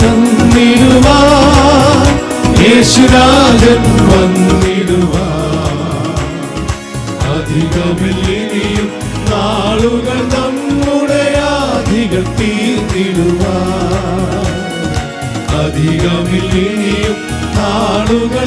തന്നിടുവാൻ യേശുരാജൻ വന്നിടുവാ. നാളുകൾ നമ്മുടെ ആധികൾ അധികമില്ലിനിയും നാളുകൾ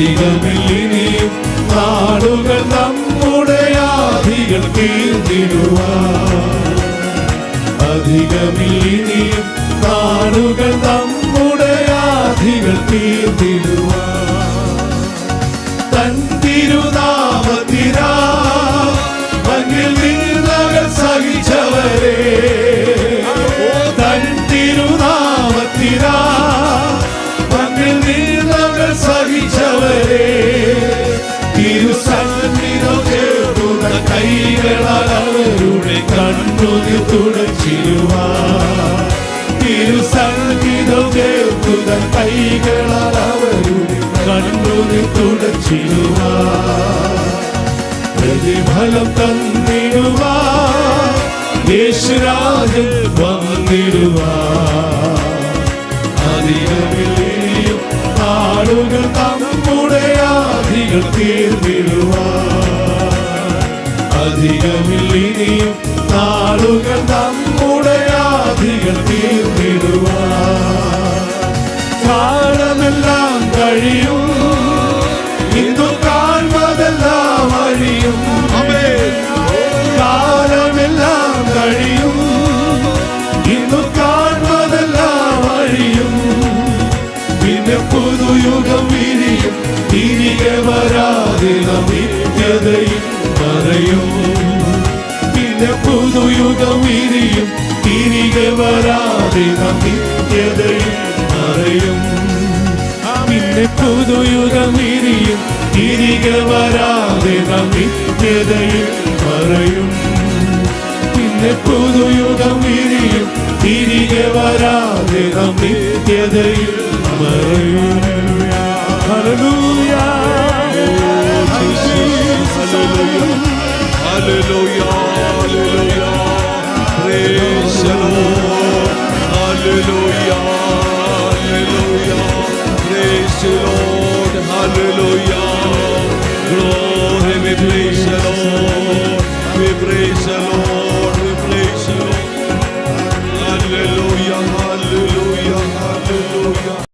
അധികമില്ലിനിയും നാടുകൾ നമ്മുടെ ആധികൾ തീർന്നിടുവാൻ അധികമില്ലിനിയും നാടുകൾ തിരുസന്നിധം ചേർക്കുന്ന കൈകളാൽ അവരുടെ കണ്ണുനിൽ തുടച്ചിരുവാൻ തിരുസന്നിധം ചേർക്കുന്ന കൈകളാൽ അവരുടെ കണ്ണുനിൽ തുടച്ചിരുവാൻ പ്രതിഫലം തന്നിടുവാൻ യേശുരാജൻ വന്നിടുവാൻ അധികമില്ലിയും ആധികൾ തീർന്നിടുവാൻ അധികമില്ലിനിയും നാളുകൾ നമ്മുടെ ആധികൾ നിത്യതയിൽ മറയും. പിന്നെ പുതുയുഗം വിരിയും തിരികെ വരാതെ നാം നിത്യതയിൽ മറയും. പിന്നെ പുതുയുഗം വിരിയും തിരികെ വരാതെ നാം നിത്യതയിൽ മറയും. പിന്നെ പുതുയുഗം വിരിയും തിരികെ വരാതെ നാം നിത്യതയിൽ Hallelujah, hallelujah. Praise the Lord. Hallelujah, hallelujah. Praise the Lord. Hallelujah. Glory, praise the Lord. We praise the Lord.